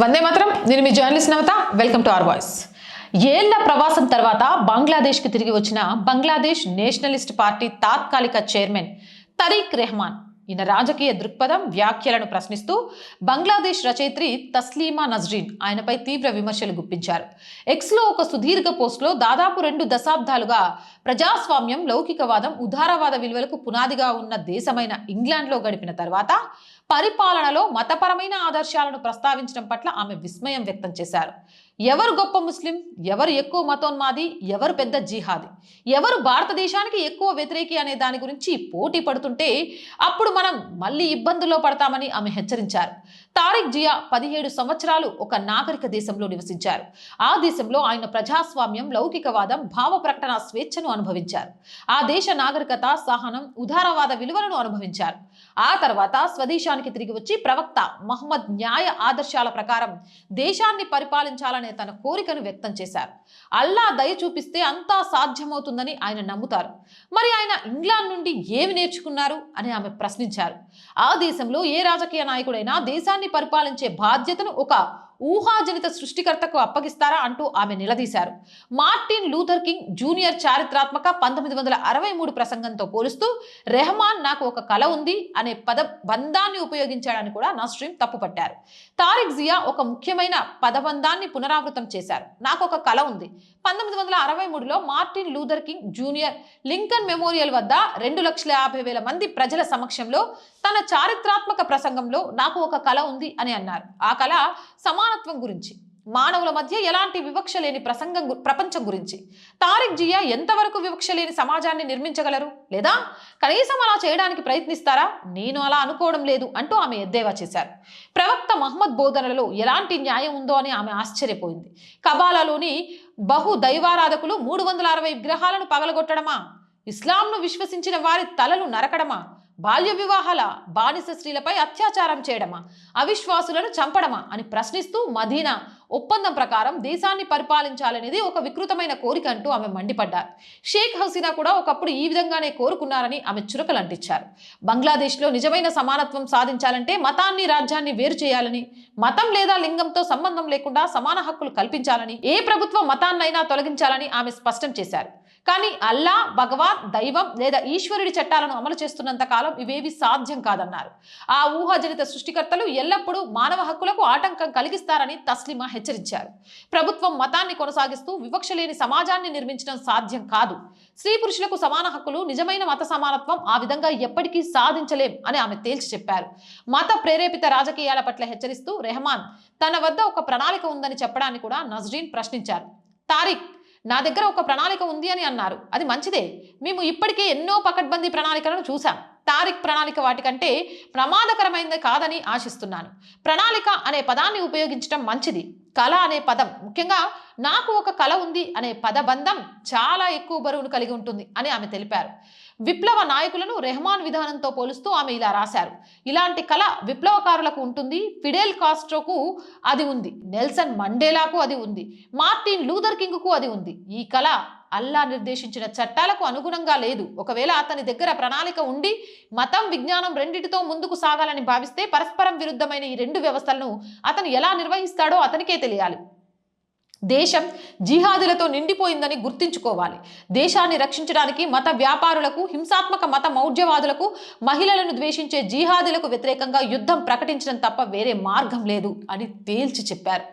వందే మాత్రం. నేను మీ journalist Navata. Welcome to our voice. ఏళ్ళ ప్రవాసం తర్వాత బంగ్లాదేశ్కి తిరిగి వచ్చిన బంగ్లాదేశ్ నేషనలిస్ట్ పార్టీ తాత్కాలిక చైర్మన్ తరీక్ రెహమాన్ ఈయన రాజకీయ దృక్పథం వ్యాఖ్యలను ప్రశ్నిస్తూ బంగ్లాదేశ్ రచయిత్రి తస్లీమా నజ్రీన్ ఆయనపై తీవ్ర విమర్శలు గుప్పించారు. ఎక్స్లో ఒక సుదీర్ఘ పోస్ట్లో దాదాపు రెండు దశాబ్దాలుగా ప్రజాస్వామ్యం లౌకికవాదం ఉదారవాద విలువలకు పునాదిగా ఉన్న దేశమైన ఇంగ్లాండ్లో గడిపిన తర్వాత పరిపాలనలో మతపరమైన ఆదర్శాలను ప్రస్తావించడం పట్ల ఆమె విస్మయం వ్యక్తం చేశారు. ఎవరు గొప్ప ముస్లిం? ఎవరు ఎక్కువ మతోన్మాది? ఎవరు పెద్ద జిహాది? ఎవరు భారతదేశానికి ఎక్కువ వ్యతిరేకి అనే దాని గురించి పోటీ పడుతుంటే అప్పుడు మనం మళ్ళీ ఇబ్బందుల్లో పడతామని ఆమె హెచ్చరించారు. తారిక్ జియా పదిహేడు సంవత్సరాలు ఒక నాగరిక దేశంలో నివసించారు. ఆ దేశంలో ఆయన ప్రజాస్వామ్యం లౌకికవాదం భావ ప్రకటన స్వేచ్ఛను అనుభవించారు. ఆ దేశ నాగరికత సహనం ఉదారవాద విలువలను అనుభవించారు. ఆ తర్వాత స్వదేశానికి తిరిగి వచ్చి ప్రవక్త మహమ్మద్ న్యాయ ఆదర్శాల ప్రకారం దేశాన్ని పరిపాలించాలని తన కోరికను వ్యక్తం చేశారు. అల్లా దయ చూపిస్తే అంతా సాధ్యమవుతుందని ఆయన నమ్ముతారు. మరి ఆయన ఇంగ్లాండ్ నుండి ఏమి నేర్చుకున్నారు అని ఆమె ప్రశ్నించారు. ఆ దేశంలో ఏ రాజకీయ నాయకుడైనా దేశాన్ని పరిపాలించే బాధ్యతను ఒక ఊహాజనిత సృష్టికర్తకు అప్పగిస్తారా అంటూ ఆమె నిలదీశారు. మార్టిన్ లూథర్ కింగ్ జూనియర్ చారిత్రాత్మక పంతొమ్మిది వందల అరవై మూడు ప్రసంగంతో పోలుస్తూ రెహమాన్ నాకు ఒక కళ ఉంది అనే పద బంధాన్ని ఉపయోగించాడని కూడా నస్రీం తప్పుపట్టారు. తారిక్ జియా ఒక ముఖ్యమైన పదబంధాన్ని పునరావృతం చేశారు. నాకు ఒక కళ ఉంది. పంతొమ్మిది వందల అరవై మూడులో Martin Luther King Junior Lincoln Memorial వద్ద రెండు లక్షల యాభై వేల మంది ప్రజల సమక్షంలో తన చారిత్రాత్మక ప్రసంగంలో నాకు ఒక కళ ఉంది అని అన్నారు. ఆ కళ సమానత్వం గురించి మానవుల మధ్య ఎలాంటి వివక్ష లేని ప్రసంగం ప్రపంచం గురించి. తారిక్ జియా ఎంతవరకు వివక్ష లేని సమాజాన్ని నిర్మించగలరు? లేదా కనీసం అలా చేయడానికి ప్రయత్నిస్తారా? నేను అలా అనుకోవడం లేదు అంటూ ఆమె ఎద్దేవా చేశారు. ప్రవక్త మహమ్మద్ బోధనలలో ఎలాంటి న్యాయం ఉందో అని ఆమె ఆశ్చర్యపోయింది. కబాలాలోని బహు దైవారాధకులు మూడు వందల అరవై విగ్రహాలను పగలగొట్టడమా? ఇస్లాంను విశ్వసించిన వారి తలలు నరకడమా? బాల్య వివాహాల బానిస స్త్రీలపై అత్యాచారం చేయడమా? అవిశ్వాసులను చంపడమా? అని ప్రశ్నిస్తూ మదీనా ఒప్పందం ప్రకారం దేశాన్ని పరిపాలించాలనేది ఒక వికృతమైన కోరిక అంటూ ఆమె మండిపడ్డారు. షేక్ హసీనా కూడా ఒకప్పుడు ఈ విధంగానే కోరుకున్నారని ఆమె చురకలు అంటించారు. బంగ్లాదేశ్లో నిజమైన సమానత్వం సాధించాలంటే మతాన్ని రాజ్యాన్ని వేరు చేయాలని మతం లేదా లింగంతో సంబంధం లేకుండా సమాన హక్కులు కల్పించాలని ఏ ప్రభుత్వ మతాన్నైనా తొలగించాలని ఆమె స్పష్టం చేశారు. కానీ అల్లా భగవాన్ దైవం లేదా ఈశ్వరుడి చట్టాలను అమలు చేస్తున్నంత కాలం ఇవేవి సాధ్యం కాదన్నారు. ఆ ఊహాజనిత సృష్టికర్తలు ఎల్లప్పుడూ మానవ హక్కులకు ఆటంకం కలిగిస్తారని తస్లిమా హెచ్చరించారు. ప్రభుత్వం మతాన్ని కొనసాగిస్తూ వివక్ష లేని సమాజాన్ని నిర్మించడం సాధ్యం కాదు. స్త్రీ పురుషులకు సమాన హక్కులు నిజమైన మత సమానత్వం ఆ విధంగా ఎప్పటికీ సాధించలేం అని ఆమె తేల్చి చెప్పారు. మత ప్రేరేపిత రాజకీయాల పట్ల హెచ్చరిస్తూ రెహమాన్ తన వద్ద ఒక ప్రణాళిక ఉందని చెప్పడాన్ని కూడా నజ్రీన్ ప్రశ్నించారు. తారిక్ నా దగ్గర ఒక ప్రణాళిక ఉంది అని అన్నారు. అది మంచిదే. మేము ఇప్పటికే ఎన్నో పకడ్బందీ ప్రణాళికలను చూశాం. తారిక్ ప్రణాళిక వాటికంటే ప్రమాదకరమైనది కాదని ఆశిస్తున్నాను. ప్రణాళిక అనే పదాన్ని ఉపయోగించడం మంచిది. కళ అనే పదం. ముఖ్యంగా నాకు ఒక కళ ఉంది అనే పదబంధం చాలా ఎక్కువ బరువును కలిగి ఉంటుంది అని ఆమె తెలిపారు. విప్లవ నాయకులను రెహమాన్ విధానంతో పోలుస్తూ ఆమె ఇలా రాశారు. ఇలాంటి కళ విప్లవకారులకు ఉంటుంది ఫిడెల్ కాస్ట్రోకు అది ఉంది నెల్సన్ మండేలాకు అది ఉంది మార్టిన్ లూథర్ కింగ్కు అది ఉంది. ఈ కళ అల్లా నిర్దేశించిన చట్టాలకు అనుగుణంగా లేదు. ఒకవేళ అతని దగ్గర ప్రణాళిక ఉండి మతం విజ్ఞానం రెండిటితో ముందుకు సాగాలని భావిస్తే పరస్పరం విరుద్ధమైన ఈ రెండు వ్యవస్థలను అతను ఎలా నిర్వహిస్తాడో అతనికే తెలియాలి. దేశం జిహాదులతో నిండిపోయిందని గుర్తించుకోవాలి. దేశాన్ని రక్షించడానికి మత వ్యాపారులకు హింసాత్మక మత మౌఢ్యవాదులకు మహిళలను ద్వేషించే జిహాదులకు వ్యతిరేకంగా యుద్ధం ప్రకటించడం తప్ప వేరే మార్గం లేదు అని తేల్చి చెప్పారు.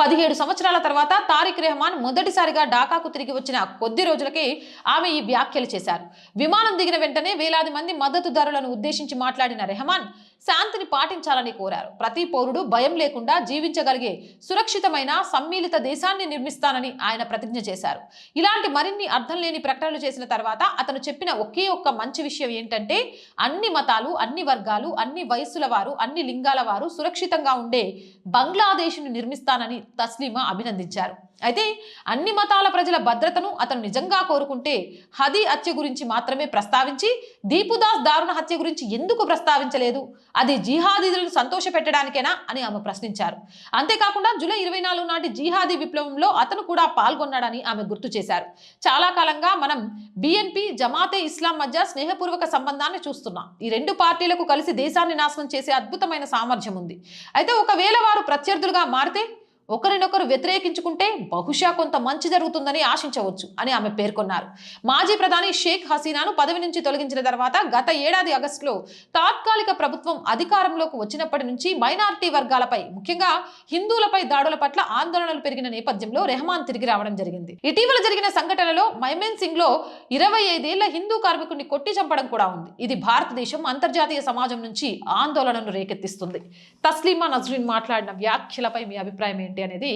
పదిహేడు సంవత్సరాల తర్వాత తారిక్ రెహమాన్ మొదటిసారిగా ఢాకాకు తిరిగి వచ్చిన కొద్ది రోజులకే ఆమె ఈ వ్యాఖ్యలు చేశారు. విమానం దిగిన వెంటనే వేలాది మంది మద్దతుదారులను ఉద్దేశించి మాట్లాడిన రెహమాన్ శాంతిని పాటించాలని కోరారు. ప్రతి పౌరుడు భయం లేకుండా జీవించగలిగే సురక్షితమైన సమ్మిళిత దేశాన్ని నిర్మిస్తానని ఆయన ప్రతిజ్ఞ చేశారు. ఇలాంటి మరిన్ని అర్థం లేని ప్రకటనలు చేసిన తర్వాత అతను చెప్పిన ఒకే ఒక్క మంచి విషయం ఏంటంటే అన్ని మతాలు అన్ని వర్గాలు అన్ని వయస్సుల వారు అన్ని లింగాల వారు సురక్షితంగా ఉండే బంగ్లాదేశ్ను నిర్మిస్తానని తస్లీమా అభినందించారు. అయితే అన్ని మతాల ప్రజల భద్రతను అతను నిజంగా కోరుకుంటే హదీ హత్య గురించి మాత్రమే ప్రస్తావించి దీపుదాస్ దారుణ హత్య గురించి ఎందుకు ప్రస్తావించలేదు? అది జిహాదీలను సంతోషపెట్టడానికేనా అని ఆమె ప్రశ్నించారు. అంతేకాకుండా జూలై ఇరవై నాలుగు నాటి జీహాదీ విప్లవంలో అతను కూడా పాల్గొన్నాడని ఆమె గుర్తు చేశారు. చాలా కాలంగా మనం బిఎన్పి జమాతే ఇస్లాం మధ్య స్నేహపూర్వక సంబంధాన్ని చూస్తున్నాం. ఈ రెండు పార్టీలకు కలిసి దేశాన్ని నాశనం చేసే అద్భుతమైన సామర్థ్యం ఉంది. అయితే ఒకవేళ వారు ప్రత్యర్థులుగా మారితే ఒకరినొకరు వ్యతిరేకించుకుంటే బహుశా కొంత మంచి జరుగుతుందని ఆశించవచ్చు అని ఆమె పేర్కొన్నారు. మాజీ ప్రధాని షేక్ హసీనాను పదవి నుంచి తొలగించిన తర్వాత గత ఏడాది ఆగస్టులో తాత్కాలిక ప్రభుత్వం అధికారంలోకి వచ్చినప్పటి నుంచి మైనారిటీ వర్గాలపై ముఖ్యంగా హిందువులపై దాడుల పట్ల ఆందోళనలు పెరిగిన నేపథ్యంలో రెహమాన్ తిరిగి రావడం జరిగింది. ఇటీవల జరిగిన సంఘటనలో మైమెన్ సింగ్లో ఇరవై ఐదేళ్ళ హిందూ కార్మికుడిని కొట్టి చంపడం కూడా ఉంది. ఇది భారతదేశం అంతర్జాతీయ సమాజం నుంచి ఆందోళనను రేకెత్తిస్తుంది. తస్లీమా నజ్రీన్ మాట్లాడిన వ్యాఖ్యలపై మీ అభిప్రాయం ఏంటి? అనేది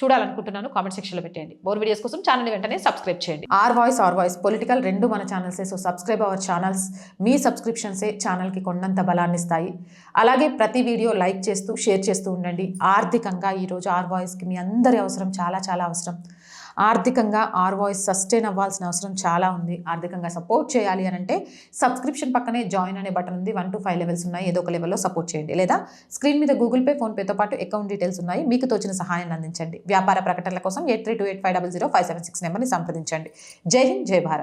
చూడాలనుకుంటున్నాను. కామెంట్ సెక్షన్లో పెట్టండి మోర్ వీడియోస్ కోసం ఛానల్ వెంటనే సబ్స్క్రైబ్ చేయండి. R voice R voice political రెండు మన ఛానల్సే. సో సబ్స్క్రైబ్ అవర్ ఛానల్స్ మీ సబ్స్క్రిప్షన్సే ఛానల్కి కొండంత బలాన్ని ఇస్తాయి. అలాగే ప్రతి వీడియో లైక్ చేస్తూ షేర్ చేస్తూ ఉండండి. ఆర్థికంగా ఈరోజు ఆర్ వాయిస్కి మీ అందరి అవసరం చాలా చాలా అవసరం. ఆర్థికంగా ఆర్ వాయిస్ సస్టైన్ అవ్వాల్సిన అవసరం చాలా ఉంది. ఆర్థికంగా సపోర్ట్ చేయాలి అని అంటే సబ్స్క్రిప్షన్ పక్కనే జాయిన్ అనే బటన్ ఉంది. వన్ టు ఫైవ్ లెవెల్స్ ఉన్నాయి. ఏదో ఒక లెవెల్లో సపోర్ట్ చేయండి. లేదా స్క్రీన్ మీద గూగుల్ పే ఫోన్పేతో పాటు అకౌంట్ డీటెయిల్స్ ఉన్నాయి. మీకు తోచిన సహాయాన్ని అందించండి. వ్యాపార ప్రకటనల కోసం eight three two eight five double zero five seven six నెంబర్ని సంప్రదించండి. జై హింద్ జై భారత్.